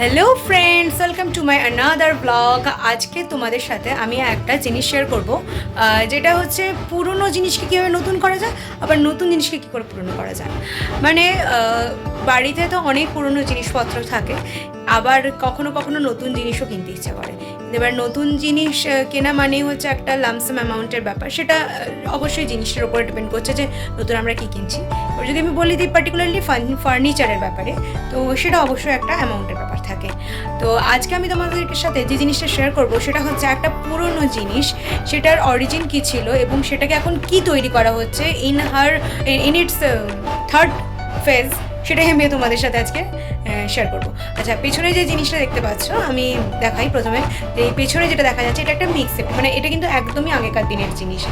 Hello friends welcome to my another blog আজকে তোমাদের সাথে আমি একটা জিনিস শেয়ার করব। যেটা হচ্ছে পুরনো জিনিসকে কীভাবে নতুন করা যায়, আবার নতুন জিনিসকে কী করে পুরনো করা যায়। মানে বাড়িতে তো অনেক পুরনো জিনিসপত্র থাকে, আবার কখনো কখনো নতুন জিনিসও কিনতে ইচ্ছা করে। এবার নতুন জিনিস কেনা মানেই হচ্ছে একটা লামসাম অ্যামাউন্টের ব্যাপার। সেটা অবশ্যই জিনিসটার উপরে ডিপেন্ড করছে যে, নতুন আমরা কী কিনছি। যদি আমি বলি দিই পার্টিকুলারলি ফার্নিচারের ব্যাপারে, তো সেটা অবশ্যই একটা অ্যামাউন্টের ব্যাপার তো আজকে আমি তোমাদের সাথে যে জিনিসটা শেয়ার করব, সেটা হচ্ছে একটা পুরনো জিনিস, সেটার অরিজিন কি ছিল এবং সেটাকে এখন কি তৈরি করা হচ্ছে in her in it's third phase সেটাই আমি তোমাদের সাথে আজকে শেয়ার করব। আচ্ছা পেছনে যে জিনিসটা দেখতে পাচ্ছ, আমি দেখাই প্রথমে। এই পেছনে যেটা দেখা যাচ্ছে, এটা একটা মিক্স সেপ্ট মানে এটা কিন্তু একদমই আগেকার দিনের জিনিস।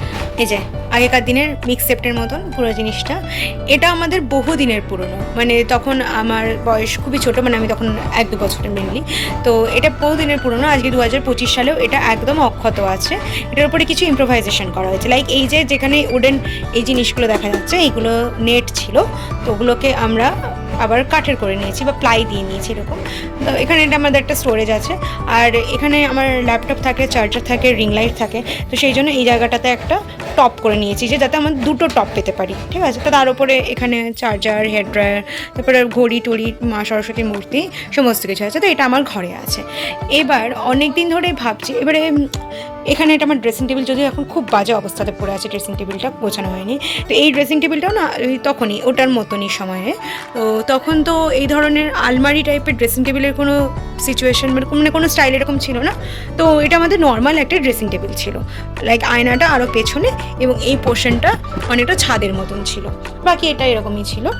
এই যে, আগেকার দিনের মিক্স সেপ্টের মতন পুরো জিনিসটা। এটা আমাদের বহু দিনের পুরনো। মানে তখন আমার বয়স খুবই ছোট মানে আমি তখন এক দু বছরের মেনলি তো এটা বহু দিনের পুরনো, আজকে দু হাজার পঁচিশ সালেও এটা একদম অক্ষত আছে। এটার উপরে কিছু ইম্প্রোভাইজেশন করা হয়েছে। লাইক এই যে, যেখানে উডেন এই জিনিসগুলো দেখা যাচ্ছে এইগুলো নেট ছিল। তো ওগুলোকে আমরা আবার কাঠের করে নিয়েছি বা প্লাই দিয়ে নিয়েছি এরকম। তো এখানে এটা আমাদের একটা স্টোরেজ আছে। আর এখানে আমার ল্যাপটপ থাকে চার্জার থাকে রিং লাইট থাকে। তো সেই জন্য এই জায়গাটাতে একটা টপ করে নিয়েছি যে যাতে আমার দুটো টপ পেতে পারি, ঠিক আছে? তো তার উপরে এখানে চার্জার হেয়ার ড্রায়ার তারপরে ঘড়ি, টড়ি, মা সরস্বতীর মূর্তি, সমস্ত কিছু আছে। তো এটা আমার ঘরে আছে। এবার অনেক দিন ধরে ভাবছি, এবারে এখানে এটা আমার ড্রেসিং টেবিল যদিও এখন খুব বাজে অবস্থাতে পড়ে আছে ড্রেসিং টেবিলটা গোছানো হয়নি। তো এই ড্রেসিং টেবিলটাও না, ওই তখনই, ওটার মতনই সময়ে। তো তখন তো এই ধরনের আলমারি টাইপের ড্রেসিং টেবিলের কোনো সিচুয়েশন মানে কোনো- মানে কোনো স্টাইল এরকম ছিল না। তো এটা আমাদের নর্মাল একটা ড্রেসিং টেবিল ছিল। লাইক আয়নাটা আরও পেছনে এবং এই পোর্শনটা অনেকটা ছাদের মতন ছিল। বাকি এটা এরকমই ছিল।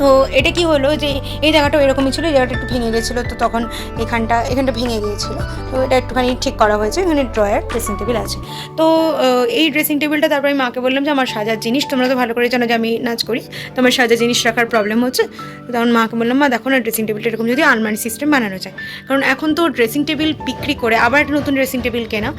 তো এটা কি হলো যে এই জায়গাটাও এরকমই ছিল, এই জায়গাটা একটু ভেঙে গেছিল, তো তখন এখানটা এখানটা ভেঙে গিয়েছিল। তো এটা একটুখানি ঠিক করা হয়েছে, এখানে ড্রয়ার ড্রেসিং টেবিল আছে। তো এই ড্রেসিং টেবিলটা তারপরে আমি মাকে বললাম যে, আমার সাজার জিনিস, তোমরা তো ভালো করে জানো যে আমি নাচ করি, তো আমার সাজার জিনিস রাখার প্রবলেম হচ্ছে। তখন মাকে বললাম, মা, দেখো না ড্রেসিং টেবিলটা এরকম যদি আলমারি সিস্টেম বানানো যায়। কারণ এখন তো ড্রেসিং টেবিল বিক্রি করে, আবার একটা নতুন ড্রেসিং টেবিল কেনা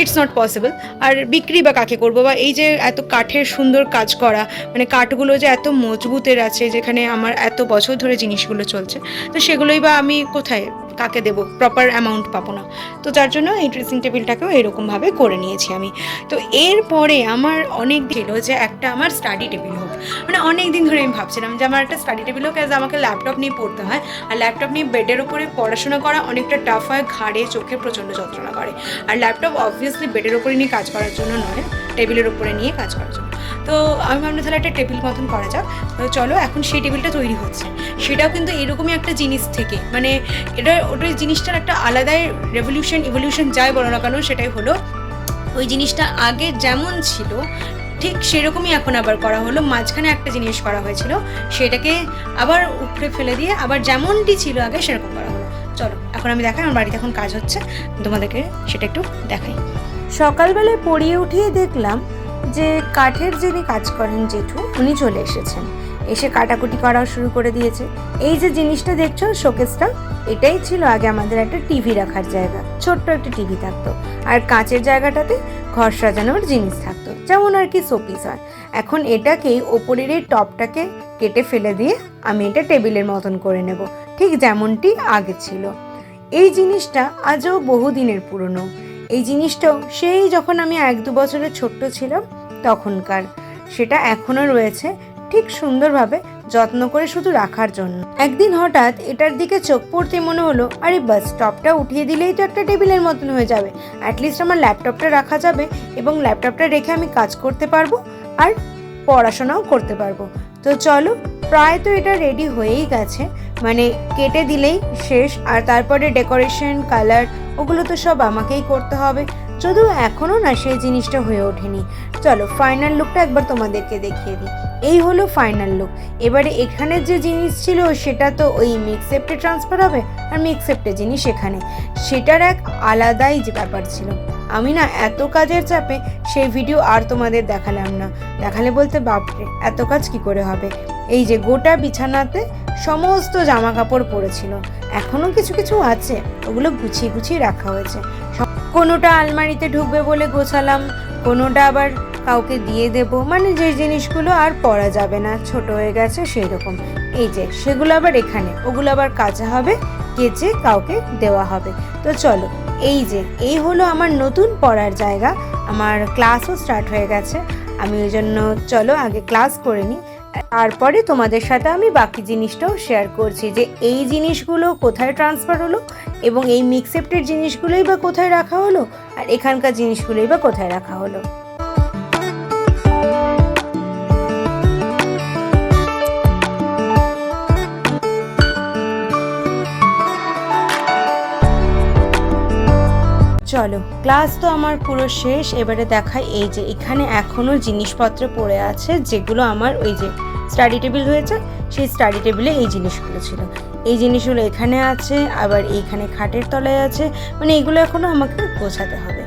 ইটস নট পসিবল আর বিক্রি বা কাকে করব? বা এই যে এত কাঠের সুন্দর কাজ করা মানে কাঠগুলো যে এত মজবুতের আছে, যেখানে আমার এত বছর ধরে জিনিসগুলো চলছে। তো সেগুলোই বা আমি কোথায়, কাকে দেবো? প্রপার অ্যামাউন্ট পাবো না। তো যার জন্য এই ড্রেসিং টেবিলটাকেও এরকমভাবে করে নিয়েছি আমি। তো এরপরে আমার অনেক ছিল যে একটা আমার স্টাডি টেবিল হোক। মানে অনেক দিন ধরে আমি ভাবছিলাম যে আমার একটা স্টাডি টেবিল হোক অ্যাজ আমাকে ল্যাপটপ নিয়ে পড়তে হয়। আর ল্যাপটপ নিয়ে বেডের উপরে পড়াশোনা করা অনেকটা টাফ হয়, ঘাড়ে, চোখে প্রচণ্ড যন্ত্রণা করে। আর ল্যাপটপ অবভিয়াসলি বেডের উপরে নিয়ে কাজ করার জন্য নয় টেবিলের ওপরে নিয়ে কাজ করার জন্য। তো আমি ভাবলাম তাহলে একটা টেবিল মতন করা যাক। চলো, এখন সেই টেবিলটা তৈরি হচ্ছে। সেটাও কিন্তু এরকমই একটা জিনিস থেকে। মানে এটা, ওটার জিনিসটার একটা আলাদাই রেভলিউশন ইভলিউশন যাই বলো না কেন, সেটাই হলো, ওই জিনিসটা আগে যেমন ছিল, ঠিক সেরকমই এখন আবার করা হলো। মাঝখানে একটা জিনিস করা হয়েছিল, সেটাকে আবার উপড়ে ফেলে দিয়ে আবার যেমনটি ছিল আগে সেরকম করা হলো। চলো, এখন আমি দেখাই, আমার বাড়িতে এখন কাজ হচ্ছে। তোমাদেরকে সেটা একটু দেখাই। সকালবেলায় পড়িয়ে উঠিয়ে দেখলাম যে কাঠের যিনি কাজ করেন জেঠু, উনি চলে এসেছেন। এসে কাটাকুটি করা শুরু করে দিয়েছে। এই যে জিনিসটা দেখছ, শোকেসটা, এটাই ছিল আগে আমাদের একটা টিভি রাখার জায়গা। ছোট্ট একটা টিভি থাকতো। আর কাঁচের জায়গাটাতে ঘর সাজানোর জিনিস থাকতো। যেমন আর কি শোপিস হয়। এখন এটাকেই ওপরের এই টপটাকে কেটে ফেলে দিয়ে আমি এটা টেবিলের মতন করে নেব। ঠিক যেমনটি আগে ছিল। এই জিনিসটা আজও বহুদিনের পুরনো। এই জিনিসটাও সেই যখন আমি এক দু বছরের ছোট্ট ছিলাম তখনকার। সেটা এখনও রয়েছে, ঠিক সুন্দরভাবে যত্ন করে শুধু রাখার জন্য। একদিন হঠাৎ এটার দিকে চোখ পড়তে মনে হলো, আরে বাস, টপটা উঠিয়ে দিলেই তো একটা টেবিলের মতন হয়ে যাবে। অ্যাটলিস্ট আমার ল্যাপটপটা রাখা যাবে এবং ল্যাপটপটা রেখে আমি কাজ করতে পারব আর পড়াশোনাও করতে পারব। তো চলো, প্রায় তো এটা রেডি হয়েই গেছে। মানে কেটে দিলেই শেষ, আর তারপরে ডেকোরেশন কালার ওগুলো তো সব আমাকেই করতে হবে। যদিও এখনও না সেই জিনিসটা হয়ে ওঠেনি। চলো ফাইনাল লুকটা একবার তোমাদেরকে দেখিয়ে দিই। এই হলো ফাইনাল লুক এবারে এখানে যে জিনিস ছিল, সেটা তো ওই মিক্সেপ্টে ট্রান্সফার হবে আর মিক্সেপ্টে জিনিস এখানে। সেটার এক আলাদাই যে ব্যাপার ছিল। আমি না এত কাজের চাপে সেই ভিডিও আর তোমাদের দেখালাম না। দেখালে বলতে, বাপরে, এত কাজ কি করে হবে? এই যে গোটা বিছানাতে সমস্ত জামা কাপড় পড়েছিল। এখনও কিছু কিছু আছে, ওগুলো গুছিয়ে গুছিয়ে রাখা হয়েছে। কোনোটা আলমারিতে ঢুকবে বলে গোছালাম, কোনোটা আবার কাউকে দিয়ে দেব। মানে যে জিনিসগুলো আর পরা যাবে না, ছোট হয়ে গেছে সেই রকম এই যে, সেগুলো আবার এখানে, ওগুলো আবার কাঁচা হবে কেচে কাউকে দেওয়া হবে। তো চলো, এই যে, এই হলো আমার নতুন পড়ার জায়গা। আমার ক্লাসও স্টার্ট হয়ে গেছে। আমি ওই জন্য, চলো আগে ক্লাস করে নিই। তারপরে তোমাদের সাথে আমি বাকি জিনিসটাও শেয়ার করছি যে এই জিনিসগুলো কোথায় ট্রান্সফার হলো এবং এই মিক্সেপ্টের জিনিসগুলোই বা কোথায় রাখা হলো আর এখানকার জিনিসগুলোই বা কোথায় রাখা হলো। ক্লাস তো আমার পুরো শেষ, এবারে দেখাই এই যে এখানে এখনও জিনিসপত্র পড়ে আছে, যেগুলো আমার ওই যে স্টাডি টেবিল হয়েছে, সেই স্টাডি টেবিলে এই জিনিসগুলো ছিল। এই জিনিসগুলো এখানে আছে, আবার এইখানে খাটের তলায় আছে মানে এগুলো এখনও আমাকে গোছাতে হবে।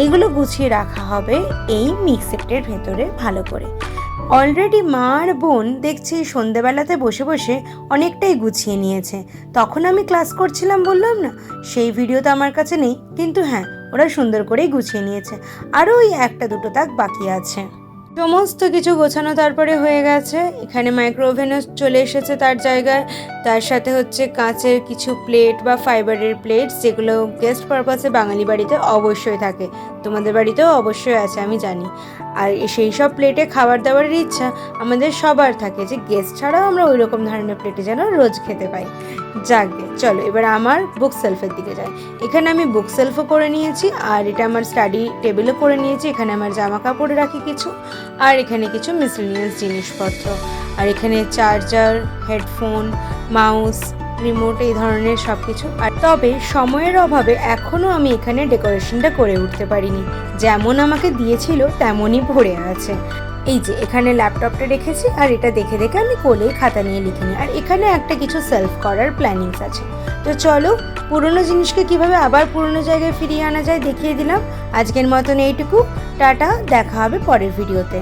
এইগুলো গুছিয়ে রাখা হবে এই মিক্সেপ্টের ভেতরে ভালো করে। অলরেডি মা আর বোন দেখছি সন্ধেবেলাতে বসে বসে অনেকটাই গুছিয়ে নিয়েছে। তখন আমি ক্লাস করছিলাম, বললাম না, সেই ভিডিও তো আমার কাছে নেই, কিন্তু হ্যাঁ ওরা সুন্দর করেই গুছিয়ে নিয়েছে। আরও ওই একটা দুটো তাক বাকি আছে। সমস্ত কিছু গোছানো তারপরে হয়ে গেছে। এখানে মাইক্রো ওভেনও চলে এসেছে তার জায়গায়। তার সাথে হচ্ছে কাঁচের কিছু প্লেট বা ফাইবারের প্লেট যেগুলো গেস্ট পারপাসে বাঙালি বাড়িতে অবশ্যই থাকে। তোমাদের বাড়িতেও অবশ্যই আছে, আমি জানি। আর সেই সব প্লেটে খাবার দাবারের ইচ্ছা আমাদের সবার থাকে যে গেস্ট ছাড়াও আমরা ওই রকম ধরনের প্লেটে যেন রোজ খেতে পাই। যাকগে চলো এবার আমার বুক সেলফের দিকে যাই। এখানে আমি বুক সেলফও করে নিয়েছি আর এটা আমার স্টাডি টেবিলও করে নিয়েছি। এখানে আমার জামা কাপড় রাখি কিছু। আর এখানে কিছু মিসলিনিয়াস জিনিসপত্র। আর এখানে চার্জার হেডফোন মাউস রিমোট এই ধরনের সব কিছু আর তবে সময়ের অভাবে এখনও আমি এখানে ডেকোরেশনটা করে উঠতে পারিনি। যেমন আমাকে দিয়েছিল, তেমনই ভরে আছে। এই যে, এখানে ল্যাপটপটা রেখেছি আর এটা দেখে দেখে আমি কোলে খাতা নিয়ে লিখে নিই আর এখানে একটা কিছু সেলফ করার প্ল্যানিংস আছে। তো চলো, পুরনো জিনিসকে কীভাবে আবার পুরনো জায়গায় ফিরিয়ে আনা যায় দেখিয়ে দিলাম। আজকের মতন এইটুকু। টাটা দেখা হবে পরের ভিডিওতে।